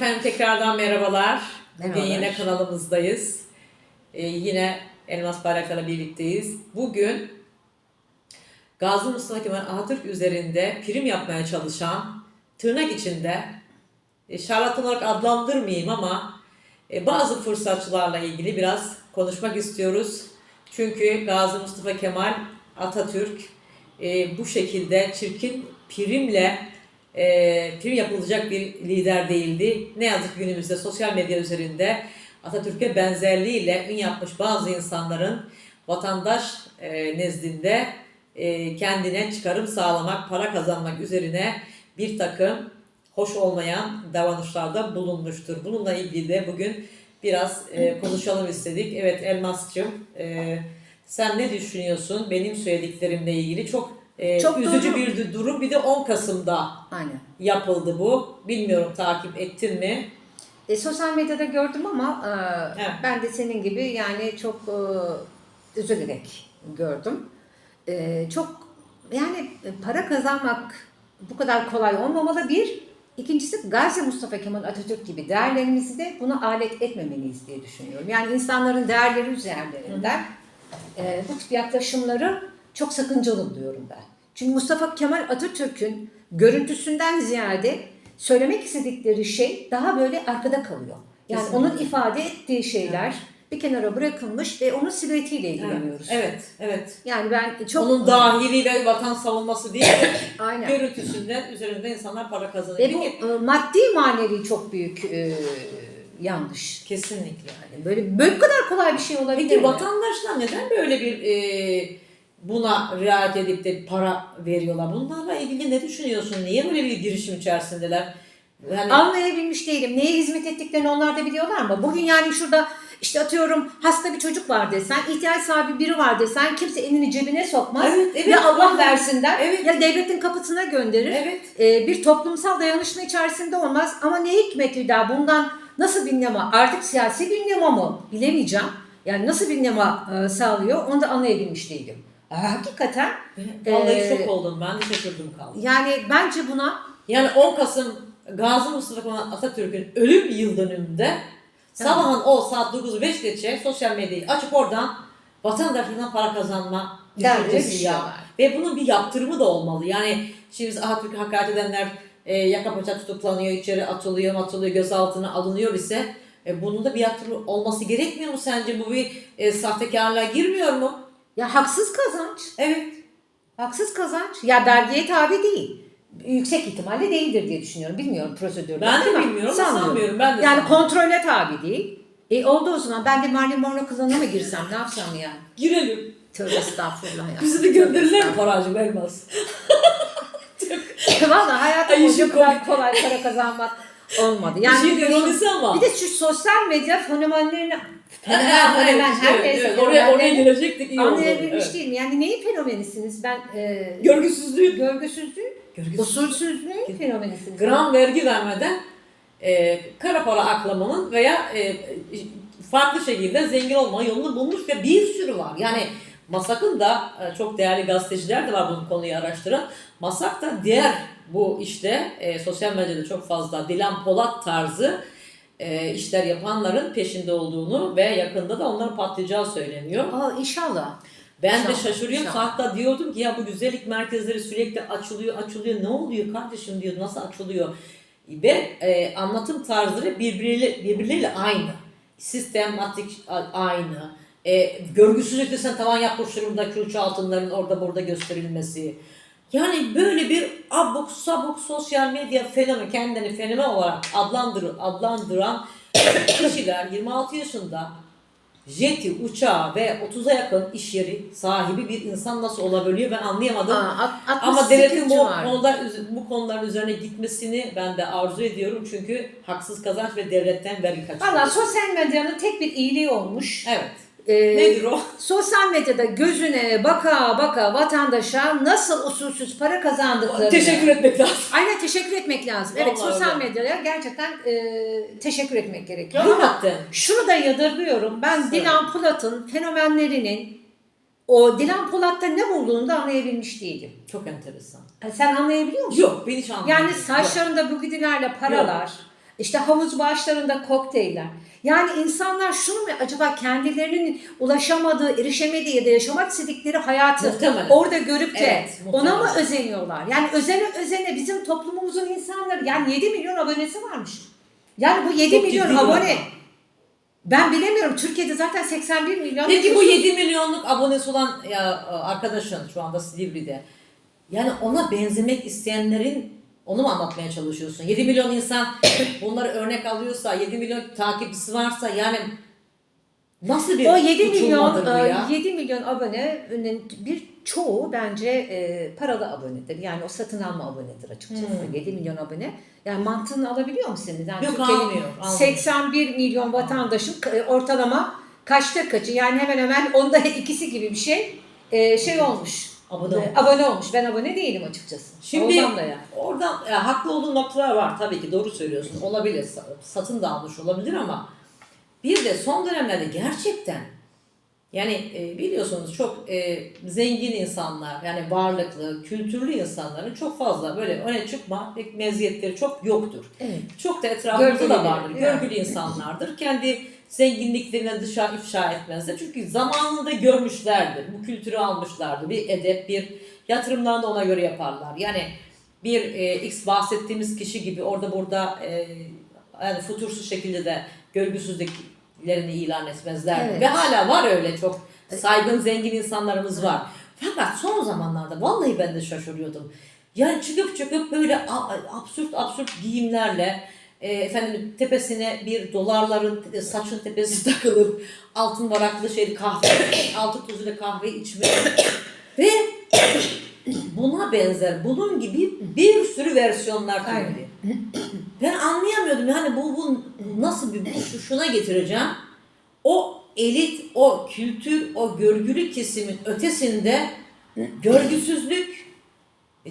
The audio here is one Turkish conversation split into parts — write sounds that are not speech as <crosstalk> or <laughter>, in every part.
Efendim tekrardan merhabalar. Bugün yine kanalımızdayız. Ee, yine Elmas Bayraklar'la birlikteyiz. Bugün Gazi Mustafa Kemal Atatürk üzerinde prim yapmaya çalışan tırnak içinde e, şarlatan olarak adlandırmayayım ama e, bazı fırsatçılarla ilgili biraz konuşmak istiyoruz. Çünkü Gazi Mustafa Kemal Atatürk e, bu şekilde çirkin primle e, prim yapılacak bir lider değildi. Ne yazık ki günümüzde sosyal medya üzerinde Atatürk'e benzerliğiyle ün yapmış bazı insanların vatandaş e, nezdinde e, kendine çıkarım sağlamak, para kazanmak üzerine bir takım hoş olmayan davranışlarda bulunmuştur. Bununla ilgili de bugün biraz e, konuşalım istedik. Evet Elmas'cığım e, sen ne düşünüyorsun benim söylediklerimle ilgili? Çok, e, Çok üzücü doğru. bir durum. Bir de 10 Kasım'da Aynen. yapıldı bu. Bilmiyorum takip ettin mi? E, sosyal medyada gördüm ama e, Evet. ben de senin gibi yani çok e, üzülerek gördüm. E, çok yani e, para kazanmak bu kadar kolay olmamalı bir. İkincisi Gazi Mustafa Kemal Atatürk gibi değerlerimizi de buna alet etmemeliyiz diye düşünüyorum. Yani insanların değerleri üzerinden e, bu tip yaklaşımları çok sakıncalı buluyorum ben. Çünkü Mustafa Kemal Atatürk'ün görüntüsünden ziyade söylemek istedikleri şey daha böyle arkada kalıyor. Yani Kesinlikle. onun ifade ettiği şeyler bir kenara bırakılmış ve onun silüetiyle ilgileniyoruz. Evet, evet. Yani ben çok Onun dahiliyle vatan savunması değil, <coughs> aynen. görüntüsünden üzerinde insanlar para kazanıyor. Ve bu e, maddi manevi çok büyük e, yanlış. kesinlikle. Yani böyle böyle kadar kolay bir şey olabilir Peki mi? vatandaşlar neden böyle bir e, buna riayet edip de para veriyorlar? Bunlarla ilgili ne düşünüyorsun? Niye böyle bir girişim içerisindeler? Yani Anlayabilmiş değilim. Neye hizmet ettiklerini onlar da biliyorlar mı? Bugün yani şurada işte atıyorum hasta bir çocuk var desen, ihtiyaç sahibi biri var desen kimse elini cebine sokmaz. Evet, evet. ya Allah versin der Evet. ya devletin kapısına gönderir. evet. Ee, bir toplumsal dayanışma içerisinde olmaz. Ama ne hikmeti daha bundan nasıl bir nema? Artık siyasi bir nema mı? Bilemeyeceğim. Yani nasıl bir nema e, sağlıyor onu da anlayabilmiş değilim. E, hakikaten Vallahi Ee, şok oldum. Ben de şaşırdım kaldım. yani bence buna Yani 10 Kasım Gazi Mustafa Kemal Atatürk'ün ölüm yıl dönümünde sabahın o saat 9'u 5 geçe sosyal medyayı açıp oradan vatandaşlarından para kazanma düşüncesi ya. düşüyorlar. Ve bunun bir yaptırımı da olmalı. Yani şimdi biz Atatürk'e hakaret edenler e, yaka paça tutuklanıyor, içeri atılıyor, atılıyor, gözaltına alınıyor ise e, bunun da bir yaptırımı olması gerekmiyor mu sence? Bu bir e, sahtekarlığa girmiyor mu? Ya haksız kazanç. Evet. Haksız kazanç. Ya vergiye tabi değil. Yüksek ihtimalle değildir diye düşünüyorum. Bilmiyorum prosedürleri Ben de bilmiyorum ama sanmıyorum. Ben de Yani sanmıyorum. kontrole tabi değil. E oldu o zaman ben de Marilyn Monroe kılığına mı girsem ne yapsam ya? Girelim. Tövbe estağfurullah ya. Bizi de gönderirler mi paracım Elmas? <laughs> Valla hayatım Ay, boyunca kadar kolay para kazanmak olmadı. Yani bir şey ironisi ama. bir de şu sosyal medya fenomenlerini fenomen, Ha, evet, fenomen her evet. Oraya, oraya gelecektik iyi oldu. anlayabilmiş Evet. değilim. Yani neyin fenomenisiniz? Ben e, Görgüsüzlüğü. görgüsüzlüğün, Görgüsüzlüğü. usulsüzlüğün fenomenisiniz. Gram vergi vermeden e, kara para aklamanın veya e, farklı şekilde zengin olma yolunu bulmuş ve bir sürü var. Yani Masak'ın da e, çok değerli gazeteciler de var bu konuyu araştıran. Masak da diğer bu işte e, sosyal medyada çok fazla Dilan Polat tarzı e, işler yapanların peşinde olduğunu ve yakında da onların patlayacağı söyleniyor. Aa, inşallah. Ben de İnşallah, şaşırıyorum. inşallah. Hatta diyordum ki ya bu güzellik merkezleri sürekli açılıyor, açılıyor. Ne oluyor kardeşim diyor. Nasıl açılıyor? Ve e, anlatım tarzları birbiriyle, birbirleriyle aynı. Sistematik aynı. E, görgüsüzlük desen tavan yapmış durumda külçe altınların orada burada gösterilmesi. Yani böyle bir abuk sabuk sosyal medya fenomeni, kendini fenomen olarak adlandır, adlandıran <coughs> kişiler 26 yaşında jeti, uçağı ve 30'a yakın iş yeri sahibi bir insan nasıl olabiliyor ben anlayamadım. Aa, at- Ama 68 devletin bu konuda bu konuların üzerine gitmesini ben de arzu ediyorum çünkü haksız kazanç ve devletten vergi kaçırıyor. Valla sosyal medyanın tek bir iyiliği olmuş. Evet. Ee, Nedir o? Sosyal medyada gözüne baka baka vatandaşa nasıl usulsüz para kazandıklarını. Teşekkür etmek lazım. Aynen teşekkür etmek lazım. evet Vallahi sosyal öyle. medyaya gerçekten e, teşekkür etmek gerekiyor. Ama Hakikaten. şunu da yadırgıyorum. Ben Söyle. Dilan Polat'ın fenomenlerinin o Dilan Polat'ta ne bulduğunu da anlayabilmiş değilim. Çok enteresan. Ha, Sen anlayabiliyor musun? Yok ben hiç anlamadım. Yani saçlarında bu gidilerle paralar, işte havuz başlarında kokteyller. Yani insanlar şunu mu acaba kendilerinin ulaşamadığı, erişemediği ya da yaşamak istedikleri hayatı Muhtemelen. orada görüp de Evet, ona mı özeniyorlar? Yani özene özene bizim toplumumuzun insanları yani 7 milyon abonesi varmış. Yani bu 7 Çok milyon abone. Ben bilemiyorum. Türkiye'de zaten 81 milyon. Peki bu nüfus- 7 milyonluk abonesi olan ya, arkadaşın şu anda Silivri'de. Yani ona benzemek isteyenlerin onu mu anlatmaya çalışıyorsun? 7 milyon insan <coughs> bunları örnek alıyorsa, 7 milyon takipçisi varsa yani nasıl bir O 7 milyon bu e, ya? 7 milyon abonenin bir çoğu bence e, paralı abonedir. Yani o satın alma abonedir açıkçası. Hmm. 7 milyon abone. Yani mantığını alabiliyor musun? Yani Yok, almıyor. 81 milyon vatandaşın e, ortalama kaçta kaçı? Yani hemen hemen onda ikisi gibi bir şey e, şey olmuş. Abone E, olmuş. abone olmuş. Ben abone değilim açıkçası. Şimdi Oradan da ya. oradan ya, haklı olduğun noktalar var tabii ki doğru söylüyorsun. Olabilir. sa- Satın da almış olabilir ama bir de son dönemlerde gerçekten yani e, biliyorsunuz çok e, zengin insanlar yani varlıklı, kültürlü insanların çok fazla böyle öne çıkma meziyetleri çok yoktur. Evet. Çok da etrafımızda da Görgülü, vardır. yani. Görgülü insanlardır. Kendi zenginliklerini dışa ifşa etmezler. Çünkü zamanında görmüşlerdir. Bu kültürü almışlardır. Bir edep, bir yatırımlarını da ona göre yaparlar. Yani bir e, X bahsettiğimiz kişi gibi orada burada e, yani futursuz şekilde de görgüsüzlüklerini ilan etmezler. Evet. Ve hala var öyle çok saygın zengin insanlarımız var. Fakat son zamanlarda vallahi ben de şaşırıyordum. Yani çıkıp çıkıp böyle absürt absürt giyimlerle e, efendim tepesine bir dolarların e, saçın tepesi <laughs> takılıp altın varaklı şey kahve <coughs> altın tuzuyla kahve içme <coughs> ve <coughs> buna benzer bunun gibi bir sürü versiyonlar türedi. Ben anlayamıyordum yani bu, bu nasıl bir bu- şu- şuna getireceğim. O elit, o kültür, o görgülü kesimin ötesinde görgüsüzlük,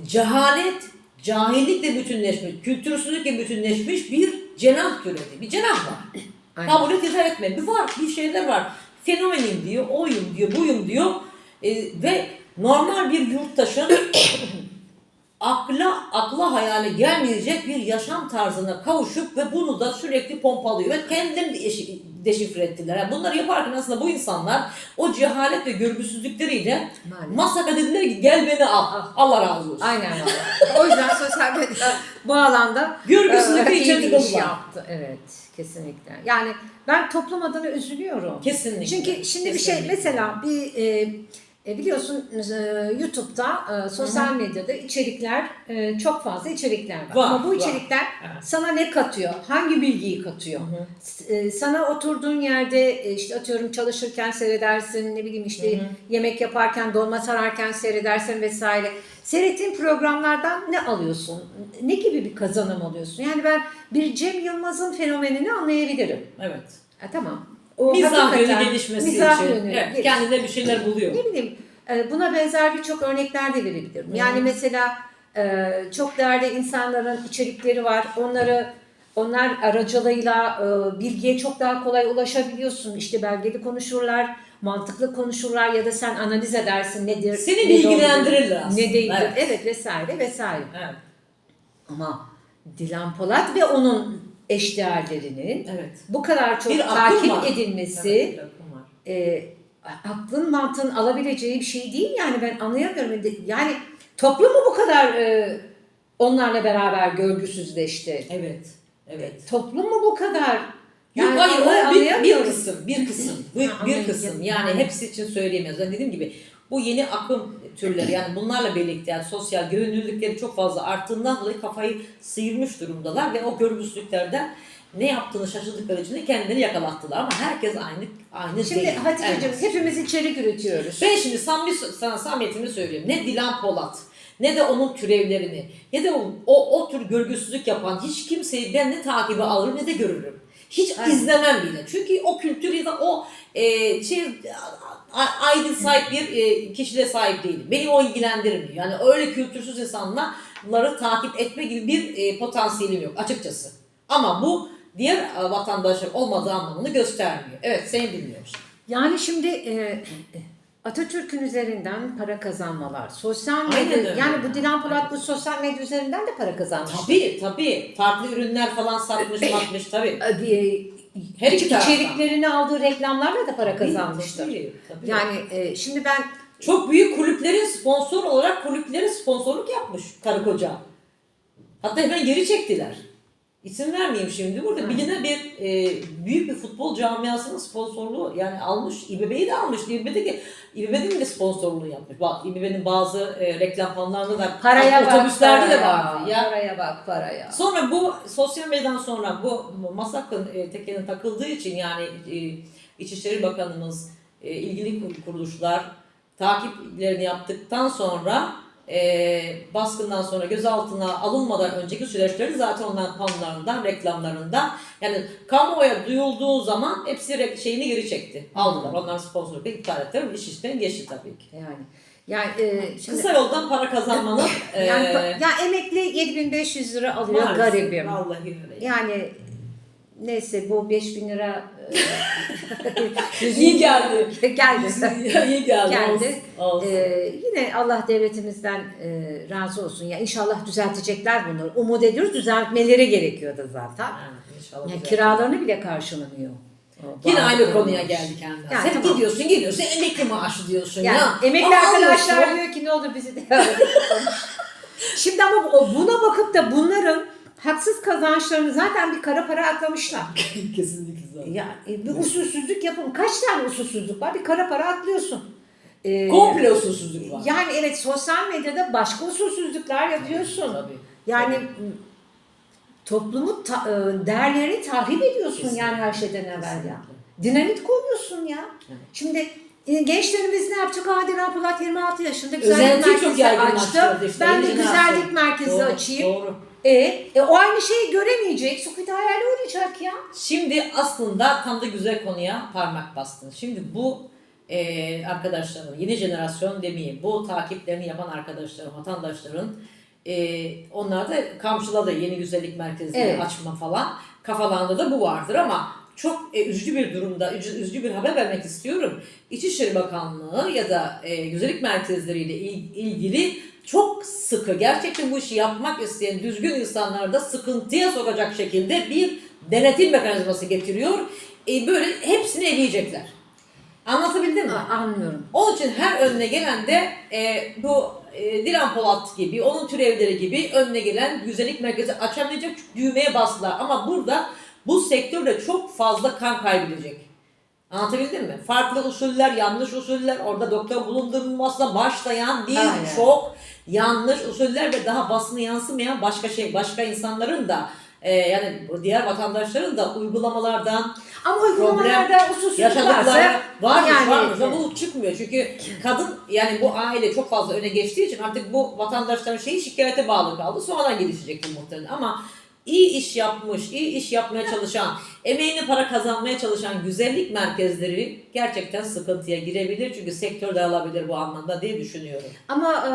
cehalet, cahillikle bütünleşmiş, kültürsüzlükle bütünleşmiş bir cenah türedi. Bir cenah var. Aynen. Kabul et da etme. Bir var, bir şeyler var. Fenomenim diyor, oyum diyor, buyum diyor. E, ve normal bir yurttaşın <coughs> akla akla hayale gelmeyecek bir yaşam tarzına kavuşup ve bunu da sürekli pompalıyor ve eşi- deşifre ettiler. Yani bunları yaparken aslında bu insanlar o cehalet ve görgüsüzlükleriyle Maalesef. masaka dediler ki gel beni al. Allah razı olsun. Aynen öyle. O yüzden sosyal medya <laughs> bu alanda Görgüsüzlükle e, iyi bir iş yaptı. Evet, kesinlikle. Yani ben toplum adına üzülüyorum. Kesinlikle. Çünkü şimdi bir şey Kesinlikle. mesela bir e, e, biliyorsun e, YouTube'da e, sosyal medyada içerikler e, çok fazla içerikler var. Var, Ama bu var. içerikler Evet. sana ne katıyor? Hangi bilgiyi katıyor? Hı hı. S- e, sana oturduğun yerde e, işte atıyorum çalışırken seyredersin ne bileyim işte Hı hı. yemek yaparken dolma sararken seyredersin vesaire. Seyrettiğin programlardan ne alıyorsun? Ne gibi bir kazanım alıyorsun? Yani ben bir Cem Yılmaz'ın fenomenini anlayabilirim. Evet. Ha, tamam. O Mizah yönü gelişmesi mizah için. yönü Evet, kendine bir şeyler buluyor. ne bileyim e, buna benzer birçok örnekler de verebilirim. Yani mesela e, çok değerli insanların içerikleri var. Onları onlar aracılığıyla e, bilgiye çok daha kolay ulaşabiliyorsun. İşte belgeli konuşurlar, mantıklı konuşurlar ya da sen analiz edersin nedir. Seni ne bilgilendirirler aslında. Ne değildir. Evet. Evet. vesaire vesaire. Evet. Ama Dilan Polat ve onun eşdeğerlerinin Evet. bu kadar çok Bir takip var. edilmesi Evet, akım e, aklın mantığın alabileceği bir şey değil yani ben anlayamıyorum. Yani toplum mu bu kadar e, onlarla beraber görgüsüzleşti? Evet. Evet. Toplum mu bu kadar? Yok Yani hayır onları o bir, bir kısım, bir kısım, bir, bir kısım. Yani hepsi için söyleyemiyoruz. Yani dediğim gibi bu yeni akım türleri yani bunlarla birlikte yani sosyal görünürlükleri çok fazla arttığından dolayı kafayı sıyırmış durumdalar ve o görgüsüzlüklerden ne yaptığını şaşırdıkları için de kendilerini yakalattılar ama herkes aynı aynı Şimdi değil. Hatice'cim Evet. hepimiz içerik üretiyoruz. Ben şimdi samimi, sana samimiyetimi söyleyeyim. Ne Dilan Polat ne de onun türevlerini ya da o, o, o tür görgüsüzlük yapan hiç kimseyi ben ne takibe alırım ne de görürüm. Hiç Aynen. izlemem bile. Çünkü o kültür ya da o e, şey aydın sahip bir e, kişiliğe sahip değilim. Beni o ilgilendirmiyor. Yani öyle kültürsüz insanları takip etme gibi bir e, potansiyelim yok açıkçası. Ama bu diğer e, vatandaşlar olmadığı anlamını göstermiyor. Evet seni dinliyoruz. Yani şimdi e, Atatürk'ün üzerinden para kazanmalar, sosyal Aynen medya, öyle. yani bu Dilan Polat bu sosyal medya üzerinden de para kazanmış. Tabii tabii. Farklı ürünler falan satmış <laughs> satmış tabii. Her iki taraftan. içeriklerini aldığı reklamlarla da para kazanmıştır. Tabii, tabii. Yani e, şimdi ben Çok büyük kulüplerin sponsor olarak kulüplere sponsorluk yapmış karı koca. Hatta hemen geri çektiler. İsim vermeyeyim şimdi. Burada Hı. bilinen bir e, büyük bir futbol camiasının sponsorluğu yani almış. İBB'yi de almış. İBB'de İBB'nin de sponsorluğunu yapmış. Bak İBB'nin bazı e, reklam panolarında da paraya bak, otobüslerde de paraya. vardı. Ya Paraya bak paraya. Sonra bu sosyal medyadan sonra bu Masak'ın e, tekeline takıldığı için yani e, İçişleri Bakanımız, e, ilgili kuruluşlar takiplerini yaptıktan sonra e, baskından sonra gözaltına alınmadan önceki süreçleri zaten onların konularından, reklamlarından yani kamuoya duyulduğu zaman hepsi şeyini geri çekti. Aldılar. Onların sponsorlukla iptal ettiler. İş işten geçti tabii ki. Yani yani e, şimdi Kısa yoldan para kazanmanın e, yani pa- ya emekli 7500 lira alıyor maalesef, garibim. Vallahi öyle. Yani neyse bu 5000 lira İyi geldi. <laughs> geldi. İyi geldi. Geldi. Olsun, olsun. Ee, yine Allah devletimizden e, razı olsun. Ya inşallah düzeltecekler bunu. Umut ediyoruz. Düzeltmeleri gerekiyor da zaten. İnşallah Yani güzel. kiralarını bile karşılamıyor. Yine bazı aynı konuya geldik yani. Yani Sen tamam. gidiyorsun gidiyorsun emekli maaşı diyorsun Yani ya. emekli Ama arkadaşlar alıyorsun. diyor ki ne olur bizi de <laughs> Şimdi ama buna bakıp da bunların haksız kazançlarını zaten bir kara para aklamışlar. <laughs> Kesinlikle Ya e, bir usulsüzlük yapın. Kaç tane usulsüzlük var? Bir kara para atlıyorsun. Ee, Komple usulsüzlük var. Yani evet sosyal medyada başka usulsüzlükler yapıyorsun. Tabii. Yani Tabii. toplumu ta- e, değerlerini tahrip ediyorsun Kesinlikle. yani her şeyden evvel ya. Dinamit koyuyorsun ya. Evet. Şimdi e, gençlerimiz ne yapacak? Aa Dilan Polat 26 yaşında güzellik Özentiyi merkezi açtı. Ben de güzellik merkezi Doğru, açayım. Doğru. E, e, o aynı şeyi göremeyecek. Sukut hayali oynayacak ya. Şimdi aslında tam da güzel konuya parmak bastın. Şimdi bu e, arkadaşların, yeni jenerasyon demeyeyim, bu takiplerini yapan arkadaşların, vatandaşların e, onlar da kamçıladı yeni güzellik merkezleri Evet. açma falan. Kafalarında da bu vardır ama çok e, üzücü bir durumda, üzücü, bir haber vermek istiyorum. İçişleri Bakanlığı ya da e, güzellik merkezleriyle il- ilgili çok sıkı, gerçekten bu işi yapmak isteyen düzgün insanları da sıkıntıya sokacak şekilde bir denetim mekanizması getiriyor. E, böyle hepsini eleyecekler. Anlatabildim mi? A- anlıyorum. Onun için her önüne gelen de e, bu e, Dilan Polat gibi, onun türevleri gibi önüne gelen güzellik merkezi açamayacak düğmeye bastılar. Ama burada bu sektörde çok fazla kan kaybedecek. Anlatabildim mi? Farklı usuller, yanlış usuller, orada doktor bulundurulmasına başlayan bir Aynen. çok yanlış usuller ve daha basına yansımayan başka şey, başka insanların da e, yani diğer vatandaşların da uygulamalardan, Ama uygulamalarda usulsüzlük yaşadıkları varsa varmış yani- varmış ama bu çıkmıyor. Çünkü kadın yani bu aile çok fazla öne geçtiği için artık bu vatandaşların şeyi şikayete bağlı kaldı. Sonradan gelişecek bu muhtemelen. Ama iyi iş yapmış, iyi iş yapmaya çalışan, emeğini para kazanmaya çalışan güzellik merkezleri gerçekten sıkıntıya girebilir. Çünkü sektör dağılabilir bu anlamda diye düşünüyorum. Ama e,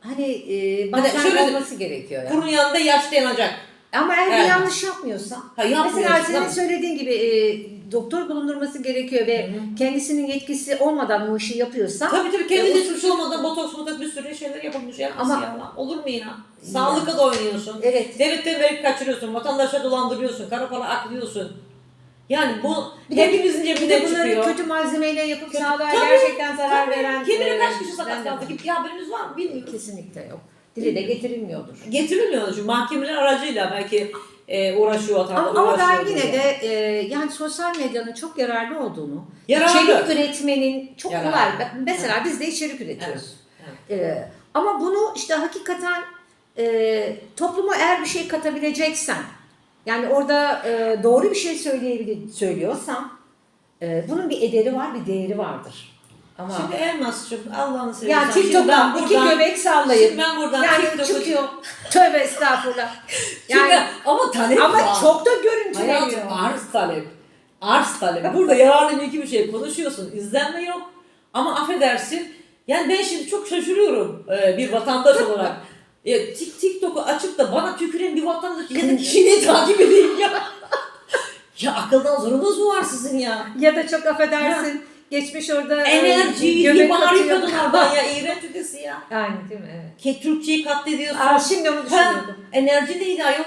hani e, Hani bazen şöyle- olması gerekiyor yani. Kurun yanında yaşlı yanacak. Ama eğer Evet. yanlış yapmıyorsa Ha, mesela senin tamam. söylediğin gibi e, doktor bulundurması gerekiyor ve Hı hı. kendisinin yetkisi olmadan bu işi yapıyorsa Tabii tabii kendi E, de suçlu olmadan botoks botoks bir sürü şeyler yapılmış yapması Ama- ya. Olur mu ya? Sağlıkla da oynuyorsun. evet Devletten verip kaçırıyorsun, vatandaşa dolandırıyorsun, kara para aklıyorsun. Yani bu Bir de- hepimizin bir de bunları çıkıyor. kötü malzemeyle yapıp Kötü- sağlığa Tabii, gerçekten zarar Tabii, veren Kim bilir kaç kişi sakat kaldı ki bir haberiniz var mı bilmiyoruz. Kesinlikle yok. Dile de getirilmiyordur. Getirilmiyor çünkü mahkemeler aracıyla belki e, uğraşıyor vatandaş. Ama, ama ben yine diye. de e, yani sosyal medyanın çok yararlı olduğunu, Yararlı. içerik üretmenin çok Yararlı. kolay. Mesela biz de içerik üretiyoruz. E, ama bunu işte hakikaten e, topluma eğer bir şey katabileceksen, yani orada e, doğru bir şey söyleyebilir, söylüyorsan, e, bunun bir ederi var, bir değeri vardır. Ama Şimdi Elmas'cığım Allah'ını seversen. yani şimdi ben iki göbek sallayıp Şimdi ben buradan yani TikTok'u- çıkıyor. Tövbe estağfurullah. <laughs> Şimdi Yani ama talep ama var. çok da görüntüleniyor. Hayatım arz talep. Arz talep. Burada yararlı bir iki bir şey konuşuyorsun. İzlenme yok. Ama affedersin. Yani ben şimdi çok şaşırıyorum e, bir vatandaş olarak. E, Tik- TikTok'u açıp da bana tüküren bir vatandaş ya da kişiliği takip edeyim ya. <laughs> ya akıldan zorunuz mu var sizin ya? Ya da çok affedersin geçmiş orada Enerji, göbek himari kadınlardan <laughs> ya iğrenç ötesi ya. Yani değil mi? Evet. Ke Türkçeyi katlediyorsun. Aa, şimdi onu düşünüyordum. enerji neydi ayol?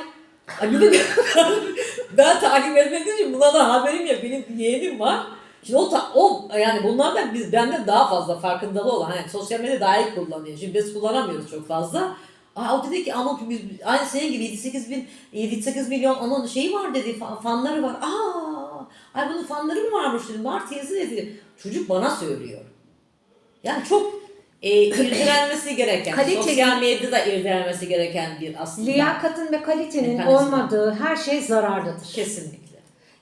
Ay bir de <laughs> ben takip etmediğim için buna da haberim yok. Benim yeğenim var. Şimdi o, ta- o yani bunlardan biz benden daha fazla farkındalı olan hani sosyal medya daha iyi kullanıyor. Şimdi biz kullanamıyoruz çok fazla. Aa, o dedi ki ama biz aynı senin gibi 7-8 bin 7-8 milyon onun şeyi var dedi fa- fanları var. Aa, ay bunun fanları mı varmış dedim. Var teyze dedi. Çocuk bana söylüyor. Yani çok e, <coughs> irdelenmesi gereken, Kaliteli- sosyal medyada irdelenmesi gereken bir aslında. Liyakatın ve kalitenin Mekanizma. olmadığı her şey zararlıdır. Kesinlikle.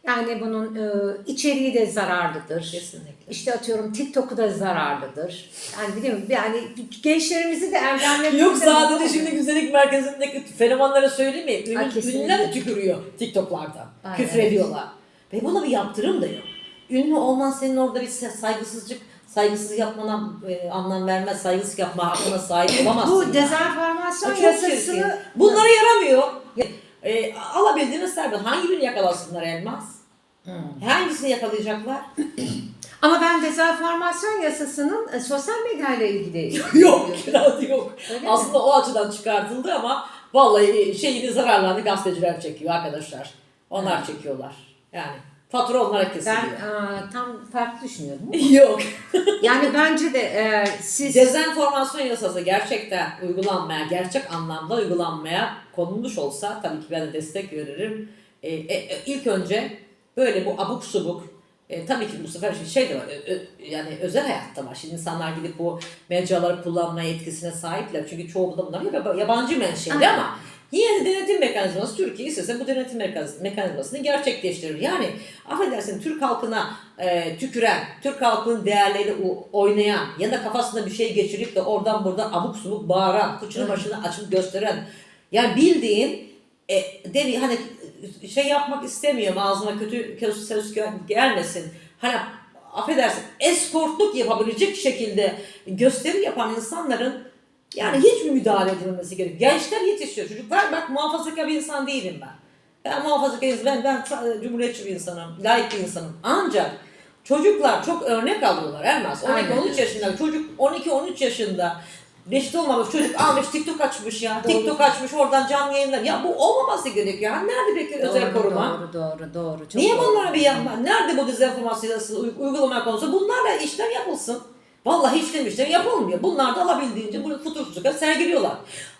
Yani bunun e, içeriği de zararlıdır. Kesinlikle. İşte atıyorum TikTok'u da zararlıdır. Yani biliyorum yani gençlerimizi de evlenmek Yok sadece şimdi güzellik merkezindeki fenomenlere söylemeyin. Ay, Ünlü, kesinlikle. ünlüler de tükürüyor TikTok'lardan. Aynen. Küfrediyorlar. Ve buna bir yaptırım da yok. Ünlü olman senin orada bir saygısızlık, saygısız yapmana e, anlam vermez. Saygısız yapma hakkına sahip olamazsın. Bu yani. dezenformasyon çirkin. yasasını Bunlara yaramıyor. E, alabildiğiniz serbest. Hangi birini yakalasınlar Elmas? Hmm. Hangisini yakalayacaklar? <clears throat> ama ben dezenformasyon yasasının e, sosyal medyayla ilgili <laughs> yok, kiraz yok. Öyle mi? Aslında o açıdan çıkartıldı ama vallahi şeyini zararlarını gazeteciler çekiyor arkadaşlar. Onlar çekiyorlar. Yani fatura onlara kesiliyor. ben aa, tam farklı düşünüyordum. <laughs> Yok. Yani bence de eğer siz Dezenformasyon yasası gerçekten uygulanmaya, gerçek anlamda uygulanmaya konulmuş olsa tabii ki ben de destek veririm. Ee, e, e, ilk önce böyle bu abuk subuk e, tabii ki bu sefer şey de var, ö- ö- yani özel hayatta var. Şimdi insanlar gidip bu mecraları kullanma yetkisine sahipler. Çünkü çoğu da bunlar yab- yabancı menşeli ama yine de denetim mekanizması Türkiye istese bu denetim mekaniz- mekanizmasını gerçekleştirir. Yani affedersin Türk halkına e, tüküren, Türk halkının değerleri oynayan ya da kafasında bir şey geçirip de oradan buradan abuk subuk bağıran, kıçını başını açıp gösteren yani bildiğin e, demi hani şey yapmak istemiyorum ağzıma kötü söz gel- gelmesin. Hani affedersin eskortluk yapabilecek şekilde gösteri yapan insanların yani hiç mi müdahale edilmesi gerekiyor? Gençler yetişiyor. Çocuklar bak muhafazakar bir insan değilim ben. Ben muhafazakar ben, ben cumhuriyetçi bir insanım, layık bir insanım. Ancak çocuklar çok örnek alıyorlar Elmas. Aynen. 12-13 yaşında çocuk 12-13 yaşında Reşit olmamış çocuk almış TikTok açmış ya. Doğru. TikTok açmış oradan canlı yayınlar. Ya bu olmaması gerekiyor. Ya nerede peki özel koruma? Doğru doğru doğru. Çok Niye doğru. bunlar bir yapma? Nerede bu dezenformasyon uygulama konusu? Bunlarla işlem yapılsın. Vallahi işlem işlem yapılmıyor. Bunlar da alabildiğince bunu futursuzlukla sergiliyorlar.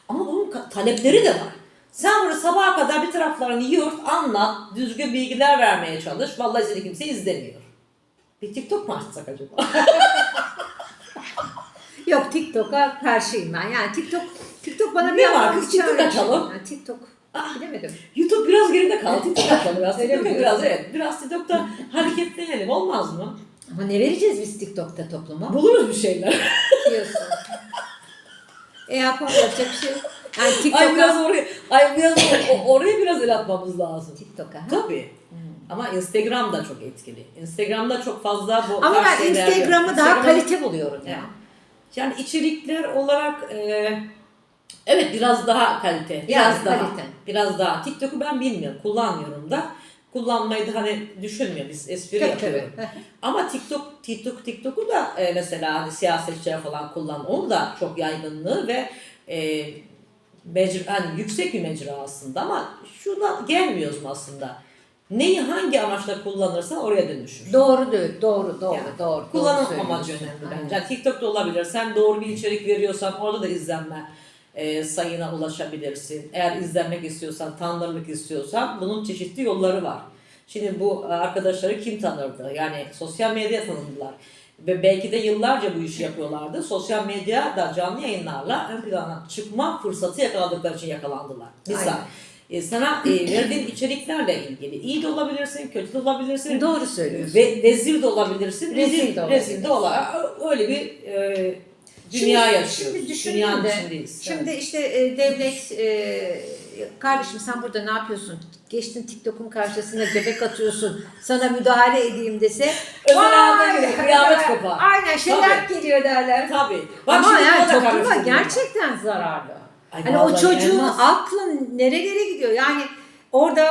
Ama bunun talepleri de var. Sen bunu sabaha kadar bir taraflarını yurt, anlat, düzgün bilgiler vermeye çalış. Vallahi seni kimse izlemiyor. Bir TikTok mu açsak acaba? <laughs> Yok TikTok'a karşıyım ben. Yani TikTok TikTok bana Ne bir var kız? TikTok açalım. Yani TikTok bilemedim. YouTube biraz geride kaldı. TikTok açalım biraz. Öyle TikTok'a biraz evet. Biraz TikTok'ta hareketlenelim. Olmaz mı? Ama ne vereceğiz biz TikTok'ta topluma? Buluruz bir şeyler. <laughs> diyorsun. e yapalım yapacak bir şey yok. Yani Ay TikTok'a biraz oraya, ay biraz o- o- oraya biraz el atmamız lazım. TikTok'a. ha? Tabii. Ama Instagram da çok etkili. Instagram'da çok fazla bu Ama ben Instagram'ı daha kalite buluyorum ya. Yani, yani içerikler olarak e, evet biraz daha kalite. Biraz Yani daha. kalite. Biraz daha. TikTok'u ben bilmiyorum. Kullanmıyorum da. Kullanmayı da hani düşünmüyorum. Biz espri Tabii, yapıyorum. tabii. Ama TikTok, TikTok, TikTok'u da e, mesela hani siyasetçiler falan kullan. Onun da çok yaygınlığı ve e, mecra, hani yüksek bir mecra aslında ama şuna gelmiyoruz aslında? Neyi hangi amaçla kullanırsan oraya dönüşür. Doğru diyor. Doğru doğru Yani doğru. Kullanım doğru amacı önemli bence. Yani TikTok'ta olabilir. Sen doğru bir içerik veriyorsan orada da izlenme e, sayına ulaşabilirsin. Eğer izlenmek istiyorsan, tanınırlık istiyorsan bunun çeşitli yolları var. Şimdi bu arkadaşları kim tanırdı? Yani sosyal medya tanıdılar. Ve belki de yıllarca bu işi yapıyorlardı. Sosyal medya da canlı yayınlarla ön plana çıkma fırsatı yakaladıkları için yakalandılar. Misal. Aynen. E, sana e, verdiğin içeriklerle ilgili iyi de olabilirsin, kötü de olabilirsin. Doğru söylüyorsun. Ve rezil de olabilirsin, Rezil rezil, de rezil de olabilirsin. ola. Öyle bir e, dünya Şimdi- yaşıyoruz. Şimdi düşündüm Dünyanın de, içindeyiz. Şimdi işte e, devlet, e, kardeşim sen burada ne yapıyorsun? Geçtin TikTok'un karşısına göbek atıyorsun. Sana müdahale edeyim dese. Özel kıyamet kopar. Aynen şeyler geliyor derler. Tabii. Bak Ama yani topluma gerçekten zararlı. Ay Hani o çocuğun Elmas. aklın nerelere gidiyor? Yani orada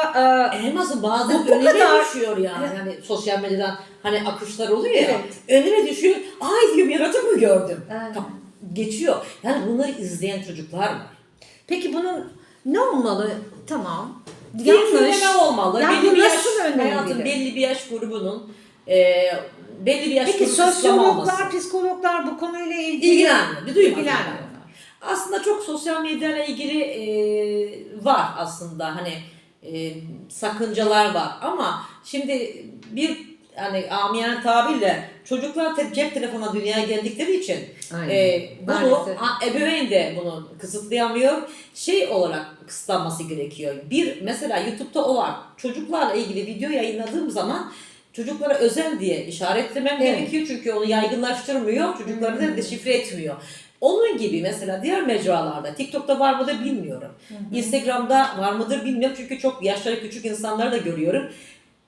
e, Elması bazen Bu- önüme kadar- düşüyor yani. Evet. Hani sosyal medyadan hani akışlar oluyor ya. Evet. Önüme düşüyor. Ay diyorum yaratık mı gördüm? Aynen. Kap- Geçiyor. Yani bunları izleyen çocuklar var. peki bunun ne olmalı? Tamam. Yanlış. önleme olmalı. Yani belli bir yaş, hayatın belli bir yaş grubunun e, belli bir yaş Peki grubu sosyologlar, psikologlar bu konuyla ilgili İlgilenmiyor. Bir duymadım ben. Aslında çok sosyal medyayla ilgili e, var aslında hani e, sakıncalar var ama şimdi bir hani amiyane tabirle çocuklar te- cep telefona dünyaya geldikleri için Aynen. e, bunu Maalesef. a- ebeveyn de bunu kısıtlayamıyor. Şey olarak kısıtlanması gerekiyor. Bir mesela YouTube'da o var. Çocuklarla ilgili video yayınladığım zaman çocuklara özel diye işaretlemem Evet. gerekiyor çünkü onu yaygınlaştırmıyor. Çocukları da deşifre etmiyor. Onun gibi mesela diğer mecralarda, TikTok'ta var mıdır bilmiyorum. Instagram'da var mıdır bilmiyorum çünkü çok yaşları küçük insanları da görüyorum.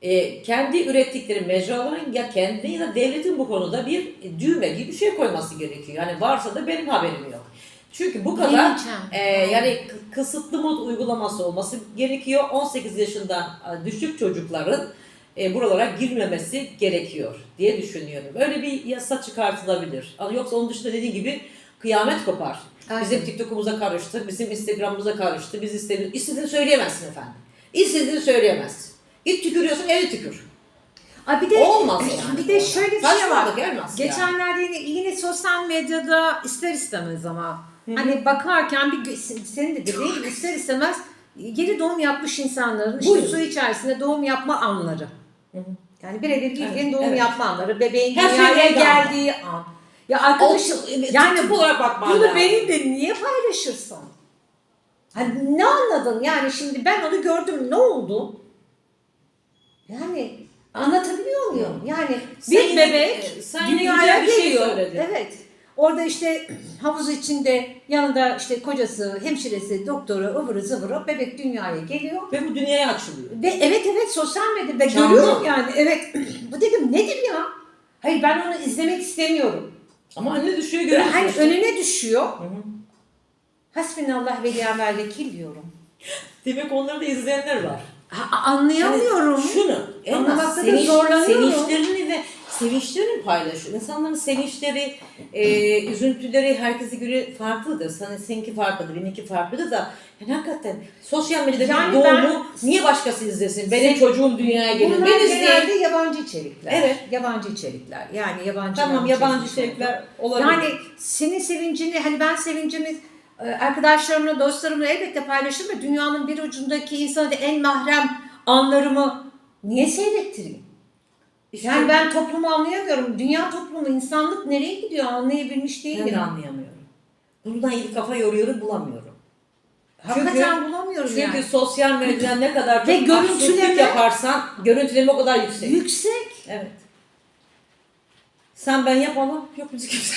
Ee, kendi ürettikleri mecraların ya kendi ya da devletin bu konuda bir düğme gibi bir şey koyması gerekiyor. Yani varsa da benim haberim yok. Çünkü bu kadar e, yani kısıtlı mod uygulaması olması gerekiyor. 18 yaşından e, düşük çocukların e, buralara girmemesi gerekiyor diye düşünüyorum. Öyle bir yasa çıkartılabilir. Yoksa onun dışında dediğim gibi kıyamet kopar. Aynen. Bizim TikTok'umuza karıştı, bizim Instagram'ımıza karıştı. Biz istediğini, istediğini söyleyemezsin efendim. İstediğini söyleyemezsin. Git tükürüyorsun, eve tükür. Aa, bir de Olmaz yani. bir de şöyle bir şey var. Ya. Geçenlerde yine, yine sosyal medyada ister istemez ama hani bakarken bir senin de dediğin gibi ister istemez geri doğum yapmış insanların işte Buyurun. su içerisinde doğum yapma anları. Yani birebir bildiğin Evet, doğum evet. yapma anları. Bebeğin Her şey dünyaya geldiği an. Ya arkadaşım yani yani tip olarak bakman bunu lazım. benimle niye paylaşırsın? Hani ne anladın? Yani şimdi ben onu gördüm ne oldu? Yani anlatabiliyor muyum? Yani bir Sen bebek e, sen dünyaya bir şey geliyor. söyledin. evet. Orada işte havuz içinde yanında işte kocası, hemşiresi, doktoru, ıvırı zıvırı bebek dünyaya geliyor. Ve bu dünyaya açılıyor. Ve evet evet sosyal medyada Canlı. görüyorum yani evet. <clears throat> Bu dedim nedir ya? Hayır ben onu izlemek istemiyorum. Ama anne düşüyor görüyorsun hani işte. önüne düşüyor. Hı hı. Hasbinallah ve ni'mel vekil diyorum. Demek onları da izleyenler var. Ha, anlayamıyorum. Hani şunu, en Anlamakta da zorlanıyorum. sevinçlerini ve sevinçlerini paylaşıyor. İnsanların sevinçleri, e, üzüntüleri herkese göre farklıdır. Sana seninki farklıdır, benimki farklıdır da yani hakikaten sosyal medyada Yani doğumu ben- niye başkası izlesin? Benim çocuğum dünyaya geliyor. Bunlar Ben genelde yabancı içerikler. Evet. Yabancı içerikler. Yani yabancı Tamam yabancı içerikler olabilir. Yani senin sevincini, hani ben sevincimi e, arkadaşlarımla, dostlarımla elbette paylaşırım ve dünyanın bir ucundaki insana da en mahrem anlarımı niye seyrettireyim? İşte Yani ben toplumu anlayamıyorum. Dünya toplumu, insanlık nereye gidiyor anlayabilmiş ben de değilim. anlayamıyorum. Bundan ilgili kafa yoruyorum, bulamıyorum. Hakikaten bulamıyorum Çünkü yani. sosyal medyada ne kadar çok Ve görüntüleme- yaparsan görüntüleme o kadar yüksek. Yüksek. Evet. Sen ben yapalım. Yok biz kimse.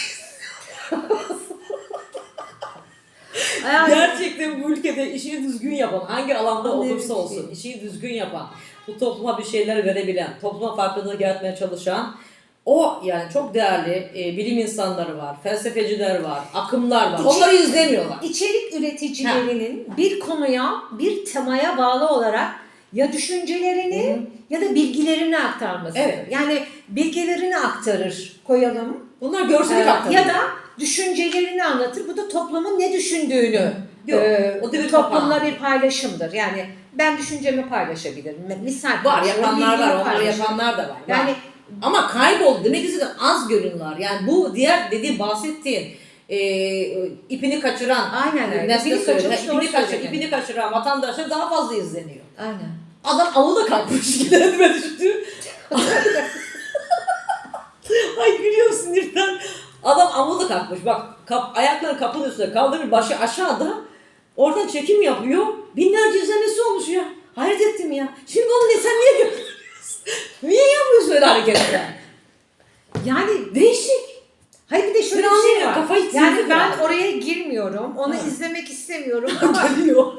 Gerçekten bu ülkede işini düzgün yapan, hangi alanda olursa olsun, işini düzgün yapan, bu topluma bir şeyler verebilen, topluma farklılığı yaratmaya çalışan, o yani çok değerli e, bilim insanları var, felsefeciler var, akımlar var. İçi- Onları izlemiyorlar. içerik üreticilerinin bir konuya, bir temaya bağlı olarak ya düşüncelerini ya da bilgilerini aktarması. Evet. Yani bilgilerini aktarır koyalım. Bunlar görselik Evet. aktarıyor. ya da düşüncelerini anlatır. Bu da toplumun ne düşündüğünü. Yok, e, o da bir toplumla bir paylaşımdır. Yani ben düşüncemi paylaşabilirim. Misal Var yapanlar var, onları yapanlar da var. Yani var. Ama kayboldu. Demek istediğim az görünüyorlar. Yani bu diğer dediğim bahsettiğin e, ipini kaçıran Aynen öyle. İpini kaçırmış, ipini, kaçır, ipini kaçıran vatandaşlar daha fazla izleniyor. aynen. Adam avı da kalkmış <laughs> gidenime düştü. <laughs> Ay gülüyorum sinirden. Adam avı da kalkmış. Bak kap, ayakları kapının üstüne kaldırmış başı aşağıda. Oradan çekim yapıyor. Binlerce izlenmesi olmuş ya. Hayret ettim ya. Şimdi onu sen niye gösteriyorsun? <laughs> niye yapıyorsun öyle hareketler? Yani Değişik. Hayır bir de şöyle bir şey var. kafayı Yani ben yani. oraya girmiyorum. Onu Ha. izlemek istemiyorum <laughs> ama Geliyor.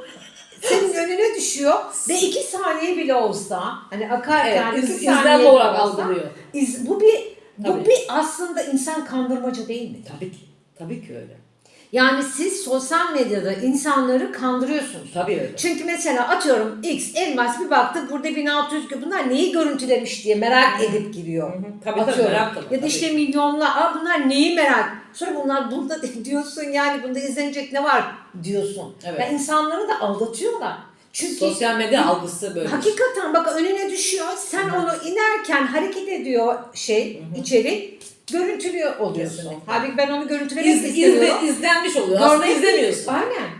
senin önüne düşüyor ve iki saniye bile olsa hani akarken Evet, iki saniye olarak algılıyor. iz- bu bir bu Tabii. bir aslında insan kandırmaca değil mi? Tabii ki. Tabii ki öyle. Yani siz sosyal medyada insanları kandırıyorsunuz. Tabii öyle. Çünkü mesela atıyorum X elmas bir baktı burada 1600 gün bunlar neyi görüntülemiş diye merak edip giriyor. Hı hı. Tabii tabii Atıyorum. merak da var, Ya da tabii. işte milyonlar Aa, bunlar neyi merak sonra bunlar bunda <laughs> diyorsun yani bunda izlenecek ne var diyorsun. Evet. Ya insanları da aldatıyorlar. Çünkü Sosyal medya algısı böyle. Hakikaten bak önüne düşüyor. Sen onu inerken hareket ediyor şey içeri görüntülüyor oluyorsun. Kesinlikle. Halbuki ben onu görüntülemek İz, istemiyorum. izle, izlenmiş oluyor. Aslında Görmek- izlemiyorsun. Aynen.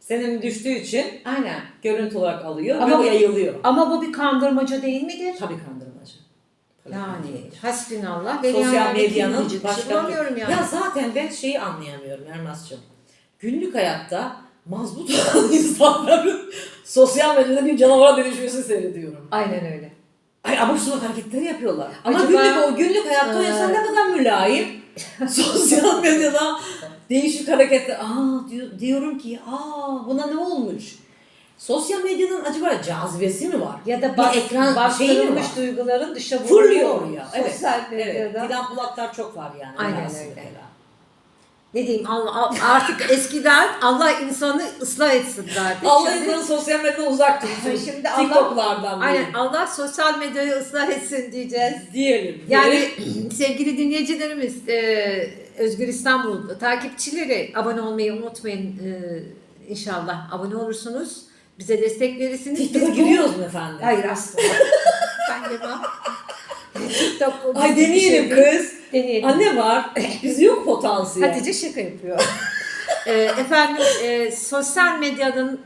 Senin düştüğü için Aynen. görüntü olarak alıyor Ama ve yayılıyor. Ama bu bir kandırmaca değil midir? Tabii kandırmacı. Tabii Yani kandırmacı. hasbinallah. Sosyal medyanın başka yani. Ya zaten ben şeyi anlayamıyorum Ermas'cığım. Günlük hayatta mazbut olan <laughs> insanların sosyal medyada bir canavara dönüşmesini seyrediyorum. Aynen öyle. Ay abuk sabuk hareketler yapıyorlar. Ama Acaba- günlük o günlük hayatta o insan ne kadar mülayim. <laughs> sosyal medyada değişik hareketler. Aa diyor, diyorum ki aa buna ne olmuş? Sosyal medyanın acaba cazibesi mi var? Ya da Bir bas, ekran şeyi mi bastırılmış duyguların dışa Fırlıyor vuruluyor. ya. Evet. Sosyal Evet. medyada. Fidan Polatlar çok var yani. Aynen öyle. mesela. Ne diyeyim Allah, artık <laughs> eskiden Allah insanı ıslah etsin derdik. Allah Şimdi- insanı sosyal medyadan uzak tutsun. <laughs> Şimdi Allah- TikTok'lardan Aynen diyelim. Allah sosyal medyayı ıslah etsin diyeceğiz. diyelim. Yani <clears throat> sevgili dinleyicilerimiz, e, Özgür İstanbul takipçileri abone olmayı unutmayın. E, inşallah abone olursunuz. Bize destek verirsiniz. TikTok'a giriyoruz mu efendim? Hayır aslında. <laughs> ben demem. TikTok Ay deneyelim şey kız. Deneyelim. Anne var. <laughs> Biz yok potansiyel. Hatice şaka yapıyor. e, efendim e, sosyal medyanın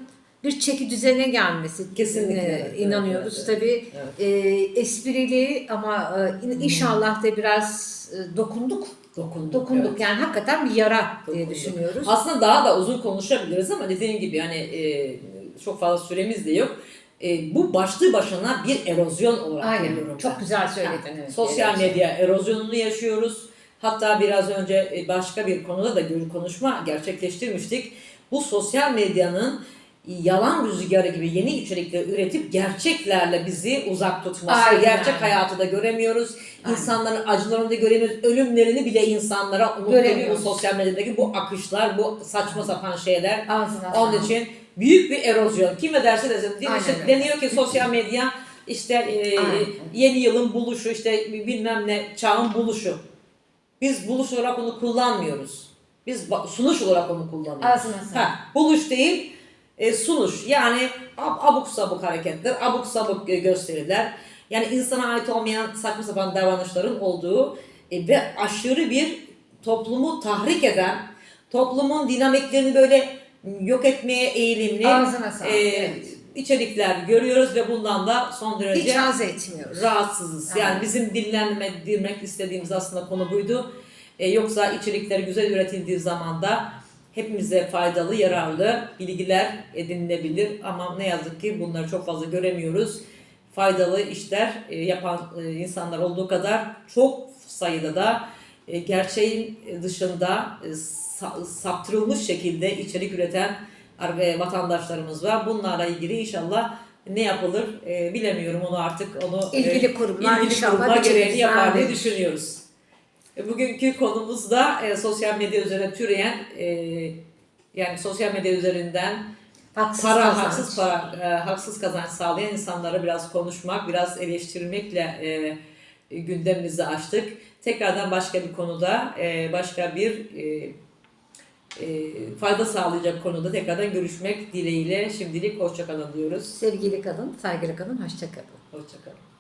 bir çeki düzene gelmesi Kesinlikle, evet, inanıyoruz evet, tabii. Evet. E, esprili ama e, in- inşallah da biraz e, dokunduk. Dokunduk. Dokunduk evet. yani hakikaten bir yara diye Dokunduk. düşünüyoruz. Aslında daha da uzun konuşabiliriz ama dediğim gibi hani e, çok fazla süremiz de yok. E, bu başlı başına bir erozyon olarak Aynen. görüyorum Çok güzel söyledin. Evet. Sosyal Evet. medya erozyonunu yaşıyoruz. Hatta biraz önce e, başka bir konuda da gör- konuşma gerçekleştirmiştik. Bu sosyal medyanın yalan rüzgarı gibi yeni içerikler üretip gerçeklerle bizi uzak tutması. Aynen. Gerçek hayatı da göremiyoruz. Aynen. İnsanların acılarını da göremiyoruz. Ölümlerini bile insanlara unutturuyor bu sosyal medyadaki bu akışlar, bu saçma sapan şeyler. Ağzına Onun için büyük bir erozyon. Kime derse desin. Değil İşte deniyor ki sosyal medya işte e, Aynen. yeni yılın buluşu, işte bilmem ne çağın buluşu. Biz buluş olarak onu kullanmıyoruz. Biz sunuş olarak onu kullanıyoruz. Sağlık. Ha, buluş değil, e, sunuş. Yani ab- abuk sabuk hareketler, abuk sabuk e, gösteriler. Yani insana ait olmayan saçma sapan davranışların olduğu e, ve aşırı bir toplumu tahrik eden, toplumun dinamiklerini böyle yok etmeye eğilimli Ağzına sağlık. e, evet. içerikler görüyoruz ve bundan da son derece Hiç haz etmiyoruz. rahatsızız. Yani Aynen. bizim dinlenmek istediğimiz aslında konu buydu. E, yoksa içerikler güzel üretildiği zaman da hepimize faydalı, yararlı bilgiler edinilebilir. Ama ne yazık ki bunları çok fazla göremiyoruz. Faydalı işler e, yapan e, insanlar olduğu kadar çok sayıda da gerçeğin dışında e, sa- saptırılmış şekilde içerik üreten ar- e, vatandaşlarımız var. Bunlarla ilgili inşallah ne yapılır e, bilemiyorum onu artık onu e, İlgili kurumlar ilgili inşallah kurumlar yapar diye düşünüyoruz. E, Bugünkü konumuz da e, sosyal medya üzerine türeyen e, yani sosyal medya üzerinden Haksız para, kazanç. haksız para, e, haksız kazanç sağlayan insanlara biraz konuşmak, biraz eleştirmekle e, gündemimizi açtık. Tekrardan başka bir konuda, e, başka bir e, e, fayda sağlayacak konuda tekrardan görüşmek dileğiyle şimdilik hoşçakalın diyoruz. Sevgili kadın, saygılı kadın, hoşça kalın. Hoşçakalın.